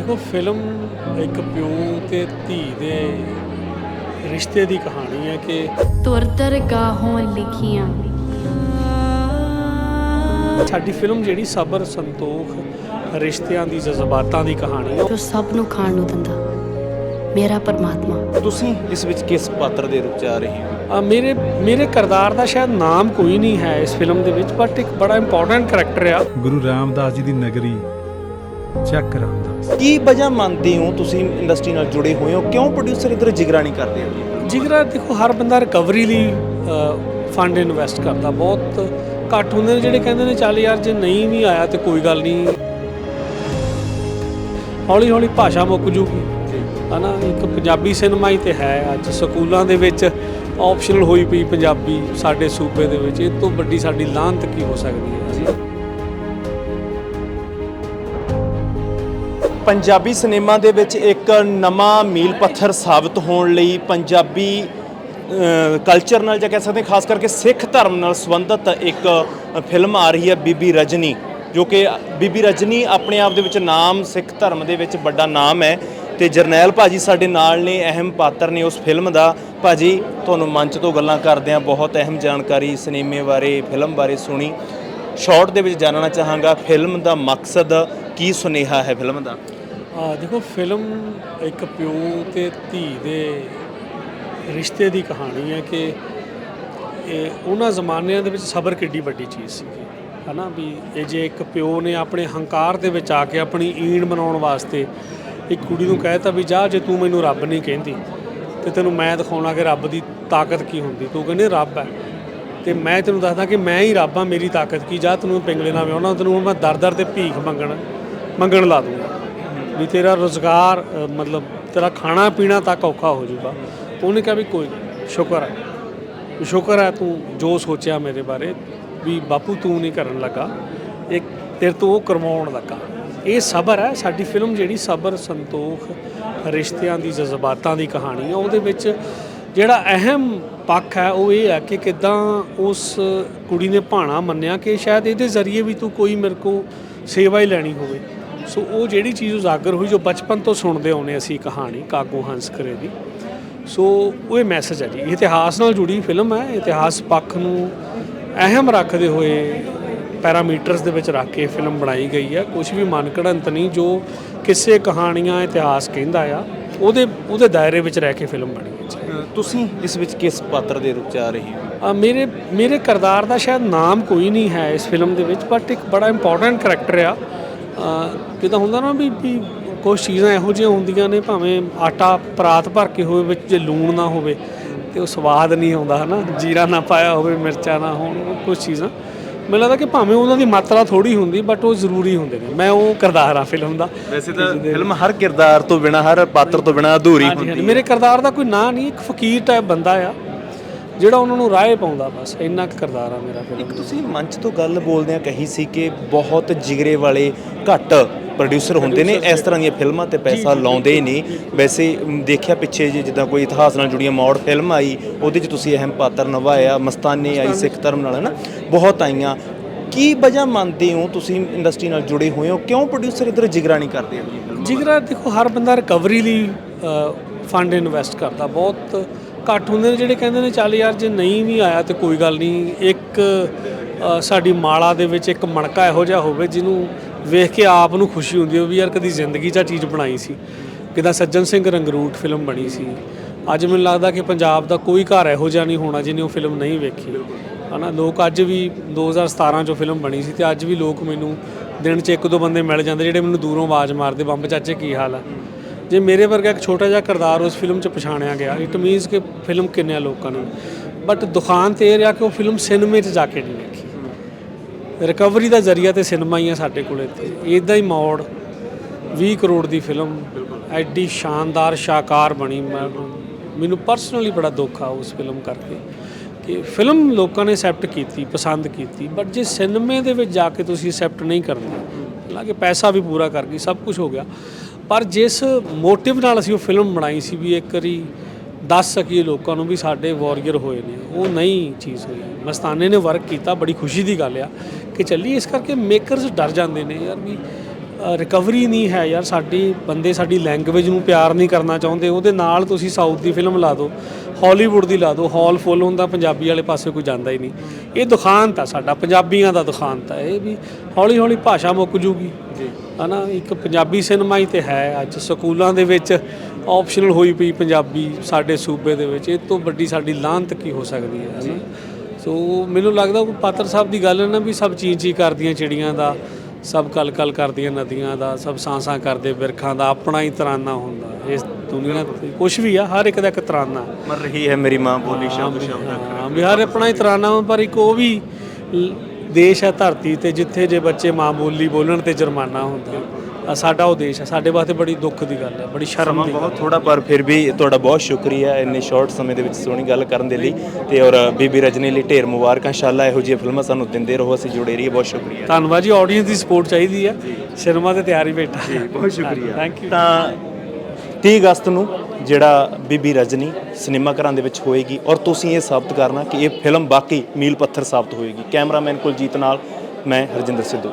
ਦੇਖੋ ਫਿਲਮ ਇੱਕ ਪਿਓ ਤੇ ਧੀ ਦੇ ਰਿਸ਼ਤੇ ਦੀ ਕਹਾਣੀ ਹੈ ਕਿ ਤੁਰ ਦਰਗਾਹੋਂ ਲਿਖੀਆਂ। ਸਾਡੀ ਫਿਲਮ ਜਿਹੜੀ ਸਬਰ ਸੰਤੋਖ ਰਿਸ਼ਤਿਆਂ ਦੀ ਜਜ਼ਬਾਤਾਂ ਦੀ ਕਹਾਣੀ ਹੈ। ਜੋ ਸਭ ਨੂੰ ਖਾਣ ਨੂੰ ਦਿੰਦਾ। ਮੇਰਾ ਪਰਮਾਤਮਾ। ਤੁਸੀਂ ਇਸ ਵਿੱਚ ਕਿਸ ਪਾਤਰ ਦੇ ਰੂਪ ਚ ਆ ਰਹੇ ਹੋ? ਮੇਰੇ ਮੇਰੇ ਕਿਰਦਾਰ ਦਾ ਸ਼ਾਇਦ ਨਾਮ ਕੋਈ ਨਹੀਂ ਹੈ ਇਸ ਫਿਲਮ ਦੇ ਵਿੱਚ ਬਟ ਇੱਕ ਬੜਾ ਇੰਪੋਰਟੈਂਟ ਕਰੈਕਟਰ ਆ। ਗੁਰੂ ਰਾਮਦਾਸ ਜੀ ਦੀ ਨਗਰੀ ਚੱਕ ਰਾਮਦਾਸ ਕੀ ਵਜ੍ਹਾ ਮੰਨਦੇ ਹੋ ਤੁਸੀਂ ਇੰਡਸਟਰੀ ਨਾਲ ਜੁੜੇ ਹੋਏ ਹੋ? ਕਿਉਂ ਪ੍ਰੋਡਿਊਸਰ ਇਧਰ ਜਿਗਰਾ ਨਹੀਂ ਕਰਦੇ ਜਿਗਰਾ ਦੇਖੋ ਹਰ ਬੰਦਾ ਰਿਕਵਰੀ ਲਈ ਫੰਡ ਇਨਵੈਸਟ ਕਰਦਾ। ਬਹੁਤ ਘੱਟ ਹੁੰਦੇ ਨੇ ਜਿਹੜੇ ਕਹਿੰਦੇ ਨੇ ਚੱਲ ਯਾਰ ਜੇ ਨਹੀਂ ਵੀ ਆਇਆ ਤੇ ਕੋਈ ਗੱਲ ਨਹੀਂ। ਹੌਲੀ ਹੌਲੀ ਭਾਸ਼ਾ ਮੁੱਕ ਜੂਗੀ। ਹਨਾ ਇੱਕ ਪੰਜਾਬੀ ਸਿਨੇਮਾ ਹੀ ਤੇ ਹੈ। ਅੱਜ ਸਕੂਲਾਂ ਦੇ ਵਿੱਚ ਆਪਸ਼ਨਲ ਹੋਈ ਪਈ ਪੰਜਾਬੀ ਸਾਡੇ ਸੂਬੇ ਦੇ ਵਿੱਚ। ਇਹ ਤੋਂ ਵੱਡੀ ਸਾਡੀ ਲਾਹਨਤ ਕੀ ਹੋ ਸਕਦੀ ਹੈ? ਜੀ ਪੰਜਾਬੀ ਸਿਨੇਮਾ ਦੇ ਵਿੱਚ ਇੱਕ ਨਵਾਂ ਮੀਲ ਪੱਥਰ ਸਾਬਤ ਹੋਣ ਲਈ ਪੰਜਾਬੀ ਕਲਚਰ ਨਾਲ ਜਾਂ ਕਹਿ ਸਕਦੇ ਖਾਸ ਕਰਕੇ ਸਿੱਖ ਧਰਮ ਨਾਲ ਸੰਬੰਧਿਤ ਇੱਕ ਫਿਲਮ ਆ ਰਹੀ ਹੈ ਬੀਬੀ ਰਜਨੀ, ਜੋ ਕਿ ਬੀਬੀ ਰਜਨੀ ਆਪਣੇ ਆਪ ਦੇ ਵਿੱਚ ਨਾਮ, ਸਿੱਖ ਧਰਮ ਦੇ ਵਿੱਚ ਵੱਡਾ ਨਾਮ ਹੈ ਤੇ ਜਰਨੈਲ ਭਾਜੀ ਸਾਡੇ ਨਾਲ ਨੇ, ਅਹਿਮ ਪਾਤਰ ਨੇ ਉਸ ਫਿਲਮ ਦਾ। ਭਾਜੀ, ਤੁਹਾਨੂੰ ਮੰਚ ਤੋਂ ਗੱਲਾਂ ਕਰਦੇ ਆ ਬਹੁਤ ਅਹਿਮ ਜਾਣਕਾਰੀ ਸਿਨੇਮੇ ਬਾਰੇ, ਫਿਲਮ ਬਾਰੇ ਸੁਣੀ। ਸ਼ਾਰਟ ਦੇ ਵਿੱਚ ਜਾਣਨਾ ਚਾਹਾਂਗਾ, ਫਿਲਮ ਦਾ ਮਕਸਦ ਕੀ ਸੁਨੇਹਾ ਹੈ ਫਿਲਮ ਦਾ? ਆ, ਦੇਖੋ, ਫਿਲਮ ਇੱਕ ਪਿਓ ਤੇ ਧੀ ਦੇ ਰਿਸ਼ਤੇ ਦੀ ਕਹਾਣੀ ਹੈ ਕਿ ਇਹ ਉਹਨਾਂ ਜ਼ਮਾਨਿਆਂ ਦੇ ਵਿੱਚ ਸਬਰ ਕਿੱਡੀ ਵੱਡੀ ਚੀਜ਼ ਸੀ। ਹਨਾ, ਵੀ ਇਹ ਜੇ ਇੱਕ ਪਿਓ ਨੇ ਆਪਣੇ ਹੰਕਾਰ ਦੇ ਵਿੱਚ ਆ ਕੇ ਆਪਣੀ ਈਣ ਬਣਾਉਣ ਵਾਸਤੇ ਇੱਕ ਕੁੜੀ ਨੂੰ ਕਹਿਤਾ ਵੀ ਜਾ, ਜੇ ਤੂੰ ਮੈਨੂੰ ਰੱਬ ਨਹੀਂ ਕਹਿੰਦੀ, ਤੇ ਤੈਨੂੰ ਮੈਂ ਦਿਖਾਉਣਾ ਕਿ ਰੱਬ ਦੀ ਤਾਕਤ ਕੀ ਹੁੰਦੀ, ਤੂੰ ਕਹਿੰਦੇ, ਰੱਬ ਹੈ। ਤੇ ਮੈਂ ਤੈਨੂੰ ਦੱਸਦਾ ਕਿ ਮੈਂ ਹੀ ਰੱਬ ਹਾਂ ਮੇਰੀ ਤਾਕਤ ਕੀ, ਜਾ ਤੈਨੂੰ ਪਿੰਗਲੇ ਨਾਲ ਵਿਆਹਣਾ, ਤੈਨੂੰ ਹੁਣ ਮੈਂ ਦਰ ਦਰ ਤੇ ਭੀਖ ਮੰਗਣ ਮੰਗਣ ਲਾ ਦੂੰਗਾ। ਵੀ ਤੇਰਾ ਰੋਜ਼ਗਾਰ ਮਤਲਬ ਤੇਰਾ ਖਾਣਾ ਪੀਣਾ ਤੱਕ ਔਖਾ ਹੋ ਜਾਊਗਾ। ਉਹਨੇ ਕਿਹਾ ਵੀ ਕੋਈ ਸ਼ੁਕਰ ਹੈ ਸ਼ੁਕਰ ਹੈ ਤੂੰ ਜੋ ਸੋਚਿਆ ਮੇਰੇ ਬਾਰੇ, ਵੀ ਬਾਪੂ ਤੂੰ ਨਹੀਂ ਕਰਨ ਲੱਗਾ। ਇੱਕ ਤੇਰੇ ਤੋਂ ਉਹ ਕਰਵਾਉਣ ਲੱਗਾ। ਇਹ ਸਬਰ ਹੈ ਸਾਡੀ ਫਿਲਮ ਜਿਹੜੀ ਸਬਰ, ਸੰਤੋਖ, ਰਿਸ਼ਤਿਆਂ ਦੀ, ਜਜ਼ਬਾਤਾਂ ਦੀ ਕਹਾਣੀ ਹੈ ਉਹਦੇ ਵਿੱਚ ਜਿਹੜਾ ਅਹਿਮ ਪੱਖ ਹੈ ਉਹ ਇਹ ਹੈ ਕਿ ਕਿਦਾਂ ਉਸ ਕੁੜੀ ਨੇ ਭਾਣਾ ਮੰਨਿਆ ਕਿ ਸ਼ਾਇਦ ਇਹਦੇ ਜ਼ਰੀਏ ਵੀ ਤੂੰ ਕੋਈ ਮੇਰੇ ਕੋ ਸੇਵਾ ਹੀ ਲੈਣੀ ਹੋਵੇ। ਸੋ ਉਹ ਜਿਹੜੀ ਚੀਜ਼ ਉਜਾਗਰ ਹੋਈ ਜੋ ਬਚਪਨ ਤੋਂ ਸੁਣਦੇ ਆਉਨੇ ਅਸੀਂ ਕਹਾਣੀ ਕਾਗੋ ਹੰਸਕਰੇ ਦੀ। ਸੋ ਉਹ ਇਹ ਮੈਸੇਜ ਹੈ ਜੀ। ਇਤਿਹਾਸ ਨਾਲ ਜੁੜੀ ਫਿਲਮ ਹੈ। ਇਤਿਹਾਸ ਪੱਖ ਨੂੰ ਅਹਿਮ ਰੱਖਦੇ ਹੋਏ ਪੈਰਾਮੀਟਰਸ ਦੇ ਵਿੱਚ ਰੱਖ ਕੇ ਫਿਲਮ ਬਣਾਈ ਗਈ ਹੈ। ਕੁਝ ਵੀ ਮਨ ਘੜੰਤ ਨਹੀਂ ਜੋ ਕਿਸੇ ਕਹਾਣੀਆਂ ਇਤਿਹਾਸ ਕਹਿੰਦਾ ਆ, ਉਹਦੇ ਉਹਦੇ ਦਾਇਰੇ ਵਿੱਚ ਰਹਿ ਕੇ ਫਿਲਮ ਬਣੀ ਹੈ ਤੁਸੀਂ ਇਸ ਵਿੱਚ ਕਿਸ ਪਾਤਰ ਦੇ ਰੂਪ ਚ ਆ ਰਹੇ ਹੋ? ਅ, ਮੇਰੇ ਮੇਰੇ ਕਿਰਦਾਰ ਦਾ ਸ਼ਾਇਦ ਨਾਮ ਕੋਈ ਨਹੀਂ ਹੈ ਇਸ ਫਿਲਮ ਦੇ ਵਿੱਚ ਬਟ ਇੱਕ ਬੜਾ ਇੰਪੋਰਟੈਂਟ ਕਰੈਕਟਰ ਆ। ਅ, ਜਿੱਦਾਂ ਹੁੰਦਾ ਨਾ ਵੀ ਵੀ ਕੁਝ ਚੀਜ਼ਾਂ ਇਹੋ ਜਿਹੀਆਂ ਹੁੰਦੀਆਂ ਨੇ ਭਾਵੇਂ ਆਟਾ ਪਰਾਤ ਭਰ ਕੇ ਹੋਵੇ ਵਿੱਚ ਜੇ ਲੂਣ ਨਾ ਹੋਵੇ ਤੇ ਉਹ ਸਵਾਦ ਨਹੀਂ ਆਉਂਦਾ ਹਨਾ? ਜੀਰਾ ਨਾ ਪਾਇਆ ਹੋਵੇ ਮਿਰਚਾਂ ਨਾ ਹੋਣ ਕੁਝ ਚੀਜ਼ਾਂ। ਮੈਨੂੰ ਲੱਗਦਾ ਕਿ ਭਾਵੇਂ ਉਹਨਾਂ ਦੀ ਮਾਤਰਾ ਥੋੜੀ ਹੁੰਦੀ ਬਟ ਉਹ ਜ਼ਰੂਰੀ ਹੁੰਦੇ ਨੇ। ਮੈਂ ਉਹ ਕਿਰਦਾਰ ਆ ਫਿਲਮ ਦਾ। ਵੈਸੇ ਤਾਂ ਫਿਲਮ ਹਰ ਕਿਰਦਾਰ ਤੋਂ ਬਿਨਾ ਹਰ ਪਾਤਰ ਤੋਂ ਬਿਨਾ ਅਧੂਰੀ ਹੁੰਦੀ ਹੈ। ਮੇਰੇ ਕਿਰਦਾਰ ਦਾ ਕੋਈ ਨਾਂ ਨਹੀਂ ਇੱਕ ਫਕੀਰ ਟਾਈਪ ਬੰਦਾ ਆ ਜਿਹੜਾ ਉਹਨਾਂ ਨੂੰ ਰਾਹ ਪਾਉਂਦਾ ਬਸ। ਇੰਨਾ ਕੁ ਕਿਰਦਾਰ ਆ ਮੇਰਾ ਫਿਲਮ ਇੱਕ ਤੁਸੀਂ ਮੰਚ ਤੋਂ ਗੱਲ ਬੋਲਦਿਆਂ ਕਹੀ ਸੀ ਕਿ ਬਹੁਤ ਜਿਗਰੇ ਵਾਲੇ ਘੱਟ ਪ੍ਰੋਡਿਊਸਰ ਹੁੰਦੇ ਨੇ, ਇਸ ਤਰ੍ਹਾਂ ਦੀਆਂ ਫਿਲਮਾਂ ਤੇ ਪੈਸਾ ਲਾਉਂਦੇ ਹੀ ਨਹੀਂ। ਵੈਸੇ ਦੇਖਿਆ ਪਿੱਛੇ ਜੇ ਜਿੱਦਾਂ ਕੋਈ ਇਤਿਹਾਸ ਨਾਲ ਜੁੜੀਆਂ ਮੌੜ ਫਿਲਮ ਆਈ, ਉਹਦੇ 'ਚ ਤੁਸੀਂ ਅਹਿਮ ਪਾਤਰ ਨਿਭਾਇਆ ਮਸਤਾਨੇ ਆਈ, ਸਿੱਖ ਧਰਮ ਨਾਲ ਹੈ ਨਾ ਬਹੁਤ ਆਈਆਂ। ਕੀ ਵਜ੍ਹਾ ਮੰਨਦੇ ਹੋ ਤੁਸੀਂ ਇੰਡਸਟਰੀ ਨਾਲ ਜੁੜੇ ਹੋਏ ਹੋ? ਕਿਉਂ ਪ੍ਰੋਡਿਊਸਰ ਇਧਰ ਜਿਗਰਾ ਨਹੀਂ ਕਰਦੇ ਆਪਣੀ ਫਿਲਮਾਂ? ਜਿਗਰਾ, ਦੇਖੋ, ਹਰ ਬੰਦਾ ਰਿਕਵਰੀ ਲਈ ਫੰਡ ਇਨਵੈਸਟ ਕਰਦਾ। ਬਹੁਤ ਘੱਟ ਹੁੰਦੇ ਨੇ ਜਿਹੜੇ ਕਹਿੰਦੇ ਨੇ, ਚੱਲ ਯਾਰ, ਜੇ ਨਹੀਂ ਵੀ ਆਇਆ ਤੇ ਕੋਈ ਗੱਲ ਨਹੀਂ। ਇੱਕ ਸਾਡੀ ਮਾਲਾ ਦੇ ਵਿੱਚ ਇੱਕ ਮਣਕਾ ਇਹੋ ਜਿਹਾ ਹੋਵੇ, ਜਿਹਨੂੰ ਵੇਖ ਕੇ ਆਪ ਨੂੰ ਖੁਸ਼ੀ ਹੁੰਦੀ ਹੋਵੇ ਵੀ ਯਾਰ ਕਦੀ ਜ਼ਿੰਦਗੀ 'ਚ ਆਹ ਚੀਜ਼ ਬਣਾਈ ਸੀ। ਕਿਦਾਂ ਸੱਜਣ ਸਿੰਘ ਰੰਗਰੂਟ ਫਿਲਮ ਬਣੀ ਸੀ। ਅੱਜ ਮੈਨੂੰ ਲੱਗਦਾ ਕਿ ਪੰਜਾਬ ਦਾ ਕੋਈ ਘਰ ਇਹੋ ਜਿਹਾ ਨਹੀਂ ਹੋਣਾ ਜਿਹਨੇ ਉਹ ਫਿਲਮ ਨਹੀਂ ਵੇਖੀ। ਹਨਾ, ਲੋਕ ਅੱਜ ਵੀ 2017 ਚੋਂ ਫਿਲਮ ਬਣੀ ਸੀ ਤੇ ਅੱਜ ਵੀ ਲੋਕ ਮੈਨੂੰ ਦਿਨ 'ਚ ਇੱਕ ਦੋ ਬੰਦੇ ਮਿਲ ਜਾਂਦੇ ਜਿਹੜੇ ਮੈਨੂੰ ਦੂਰੋਂ ਆਵਾਜ਼ ਮਾਰਦੇ, ਬੰਬ ਚਾਚੇ, ਕੀ ਹਾਲ ਆ? ਜੇ ਮੇਰੇ ਵਰਗਾ ਇੱਕ ਛੋਟਾ ਜਿਹਾ ਕਿਰਦਾਰ ਉਸ ਫਿਲਮ 'ਚ ਪਛਾਣਿਆ ਗਿਆ ਇਟ ਮੀਨਸ ਕਿ ਫਿਲਮ ਕਿੰਨਿਆਂ ਲੋਕਾਂ ਨੂੰ। ਬਟ ਦੁਖਾਂਤ ਇਹ ਰਿਹਾ ਕਿ ਉਹ ਫਿਲਮ ਸਿਨੇਮੇ 'ਚ ਜਾ ਕੇ ਨਹੀਂ ਰਿਕਵਰੀ ਦਾ ਜ਼ਰੀਆ ਤੇ ਸਿਨੇਮਾ ਹੀ ਆ ਸਾਡੇ ਕੋਲ ਇੱਥੇ ਇਦਾਂ ਹੀ ਮੋੜ 20 ਕਰੋੜ ਦੀ ਫਿਲਮ ਐਡੀ ਸ਼ਾਨਦਾਰ ਸ਼ਾਕਾਰ ਬਣੀ। ਮੈਨੂੰ ਪਰਸਨਲੀ ਬੜਾ ਦੁੱਖ ਆ ਉਸ ਫਿਲਮ ਕਰਕੇ ਕਿ ਫਿਲਮ ਲੋਕਾਂ ਨੇ ਐਕਸੈਪਟ ਕੀਤੀ ਪਸੰਦ ਕੀਤੀ ਬਟ ਜੇ ਸਿਨੇਮੇ ਦੇ ਵਿੱਚ ਜਾ ਕੇ ਤੁਸੀਂ ਐਕਸੈਪਟ ਨਹੀਂ ਕਰਦੇ ਹਾਲਾਂਕਿ ਪੈਸਾ ਵੀ ਪੂਰਾ ਕਰ ਗਈ ਸਭ ਕੁਝ ਹੋ ਗਿਆ। ਪਰ ਜਿਸ ਮੋਟਿਵ ਨਾਲ ਅਸੀਂ ਉਹ ਫਿਲਮ ਬਣਾਈ ਸੀ ਵੀ ਇੱਕ ਵਾਰੀ ਦੱਸ ਸਕੀਏ ਲੋਕਾਂ ਨੂੰ ਵੀ ਸਾਡੇ ਵਾਰੀਅਰ ਹੋਏ ਨੇ ਉਹ ਨਹੀਂ ਚੀਜ਼ ਹੋਈ। ਮਸਤਾਨੇ ਨੇ ਵਰਕ ਕੀਤਾ ਬੜੀ ਖੁਸ਼ੀ ਦੀ ਗੱਲ ਆ ਕਿ ਚੱਲੀ ਇਸ ਕਰਕੇ ਮੇਕਰਸ ਡਰ ਜਾਂਦੇ ਨੇ ਯਾਰ ਵੀ ਰਿਕਵਰੀ ਨਹੀਂ ਹੈ ਯਾਰ ਸਾਡੀ ਬੰਦੇ ਸਾਡੀ ਲੈਂਗੁਏਜ ਨੂੰ ਪਿਆਰ ਨਹੀਂ ਕਰਨਾ ਚਾਹੁੰਦੇ ਉਹਦੇ ਨਾਲ ਤੁਸੀਂ ਸਾਊਥ ਦੀ ਫਿਲਮ ਲਾ ਦਿਓ ਹਾਲੀਵੁੱਡ ਦੀ ਲਾ ਦਿਓ ਹਾਲ ਫੁੱਲ ਹੁੰਦਾ ਪੰਜਾਬੀ ਵਾਲੇ ਪਾਸੇ ਕੋਈ ਜਾਂਦਾ ਹੀ ਨਹੀਂ। ਇਹ ਦੁਖਾਂਤ ਆ ਸਾਡਾ ਪੰਜਾਬੀਆਂ ਦਾ ਦੁਖਾਂਤ ਆ ਇਹ ਵੀ ਹੌਲੀ ਹੌਲੀ ਭਾਸ਼ਾ ਮੁੱਕ ਜੂਗੀ। ਜੀ। ਹਨਾ ਇੱਕ ਪੰਜਾਬੀ ਸਿਨੇਮਾ ਹੀ ਤੇ ਹੈ ਅੱਜ ਸਕੂਲਾਂ ਦੇ ਵਿੱਚ ਆਪਸ਼ਨਲ ਹੋਈ ਪਈ ਪੰਜਾਬੀ ਸਾਡੇ ਸੂਬੇ ਦੇ ਵਿੱਚ ਇਹ ਤੋਂ ਵੱਡੀ ਸਾਡੀ ਲਾਹਨਤ ਕੀ ਹੋ ਸਕਦੀ ਹੈ ਹਨਾ? ਸੋ ਮੈਨੂੰ ਲੱਗਦਾ ਉਹ ਪਾਤਰ ਸਾਹਿਬ ਦੀ ਗੱਲ ਨਾ ਵੀ ਸਭ ਚੀਂ ਚੀਂ ਕਰਦੀਆਂ ਚਿੜੀਆਂ ਦਾ ਸਭ ਕਲ ਕਲ ਕਰਦੀਆਂ ਨਦੀਆਂ ਦਾ ਸਭ ਸਾਂ-ਸਾਂ ਕਰਦੇ ਬਿਰਖਾਂ ਦਾ ਆਪਣਾ ਹੀ ਤਰਾਨਾ ਹੁੰਦਾ। ਇਸ ਦੁਨੀਆ ਤੇ ਕੁਝ ਵੀ ਆ ਹਰ ਇੱਕ ਦਾ ਇੱਕ ਤਰਾਨਾ। ਮਰ ਰਹੀ ਹੈ ਮੇਰੀ ਮਾਂ ਬੋਲੀ ਸ਼ਬਦ ਸ਼ਬਦ ਹਾਂ ਵੀ ਹਰ ਆਪਣਾ ਹੀ ਤਰਾਨਾ ਪਰ ਇੱਕ ਉਹ ਵੀ ਦੇਸ਼ ਹੈ ਧਰਤੀ ਤੇ ਜਿੱਥੇ ਜੇ ਬੱਚੇ ਮਾਂ ਬੋਲੀ ਬੋਲਣ ਤੇ ਜੁਰਮਾਨਾ ਹੁੰਦਾ। ਸਾਡਾ ਉਹ ਦੇਸ਼ ਹੈ। ਸਾਡੇ ਵਾਸਤੇ ਬੜੀ ਦੁੱਖ ਦੀ ਗੱਲ ਹੈ ਬੜੀ ਸ਼ਰਮ ਦੀ ਗੱਲ ਬਹੁਤ ਥੋੜਾ ਪਰ ਫਿਰ ਵੀ ਤੁਹਾਡਾ ਬਹੁਤ ਸ਼ੁਕਰੀਆ ਇੰਨੇ ਸ਼ਾਰਟ ਸਮੇਂ ਦੇ ਵਿੱਚ ਸੋਹਣੀ ਗੱਲ ਕਰਨ ਦੇ ਲਈ ਤੇ ਔਰ ਬੀਬੀ ਰਜਨੀ ਲਈ ਢੇਰ ਮੁਬਾਰਕਾਂ। ਇਨਸ਼ਾਅੱਲਾ ਇਹੋ ਜਿਹੀਆਂ ਫਿਲਮਾਂ ਸਾਨੂੰ ਦਿੰਦੇ ਰਹੋ ਅਸੀਂ ਜੁੜੇ ਰਹੀਏ। ਬਹੁਤ ਸ਼ੁਕਰੀਆ। ਧੰਨਵਾਦ ਜੀ ਆਡੀਅנס ਦੀ ਸਪੋਰਟ ਚਾਹੀਦੀ ਹੈ। ਸਿਨੇਮਾ ਤੇ ਤਿਆਰੀ ਬੈਠਾ। ਜੀ ਬਹੁਤ ਸ਼ੁਕਰੀਆ। ਥੈਂਕ ਯੂ ਤਾਂ 30 ਅਗਸਤ ਨੂੰ ਜਿਹੜਾ ਬੀਬੀ ਰਜਨੀ ਸਿਨੇਮਾ ਘਰਾਂ ਦੇ ਵਿੱਚ ਹੋਏਗੀ ਔਰ ਤੁਸੀਂ ਇਹ ਸਾਬਤ ਕਰਨਾ ਕਿ ਇਹ ਫਿਲਮ ਵਾਕਈ ਮੀਲ ਪੱਥਰ ਸਾਬਤ ਹੋਏਗੀ। ਕੈਮਰਾਮੈਨ ਕੁਲਜੀਤ ਨਾਲ ਮੈਂ ਹਰਜਿੰਦਰ ਸਿੱਧੂ।